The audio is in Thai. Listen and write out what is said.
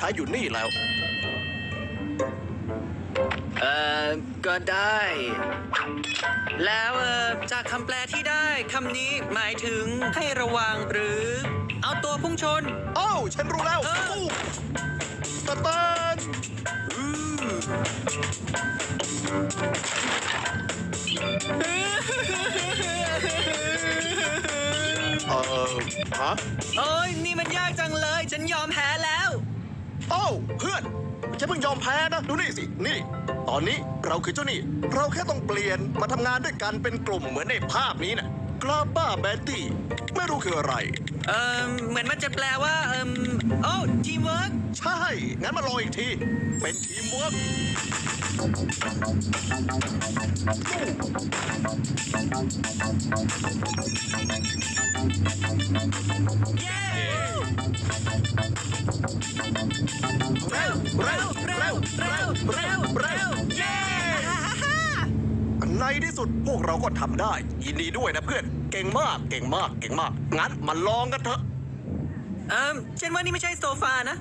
ช้อยู่นี่แล้ว เอ่อ ก็ได้ แล้วเอ่อจากคำแปลที่ได้คำนี้หมายถึงให้ระวังหรือ เอาตัวพุ่งชน โอ้วฉันรู้แล้วเอออู้ตะเตันเออฮะ โอ้ยนี่มันยากจังเลย ฉันยอมแพ้แล้ว โอ้วเพื่อนฉันเพิ่งยอมแพ้นะ ดูนี่สิ นี่ ตอนนี้เราคือเจ้าหนี่ เราแค่ต้องเปลี่ยนมาทำงานด้วยกันเป็นกลุ่มเหมือนในภาพนี้นะกลาบ้าแบนตี้ ไม่รู้คืออะไร เอ่อเหมือนมันจะแปลว่าเอ่มโอ้ทีมเวิร์กใช่ งั้นมาลองอีกที เป็นทีมเวิร์กเย้เร็ว เร็วเร็วเร็วเร็วเร็วเร็วเย้ในที่สุดพวกเราก็ทำได้ ยินดีด้วยนะเพื่อน เก่งมากเก่งมากเก่งมาก งั้นมาลองกันเถอะ เอิมฉันว่านี่ไม่ใช่โซฟานะ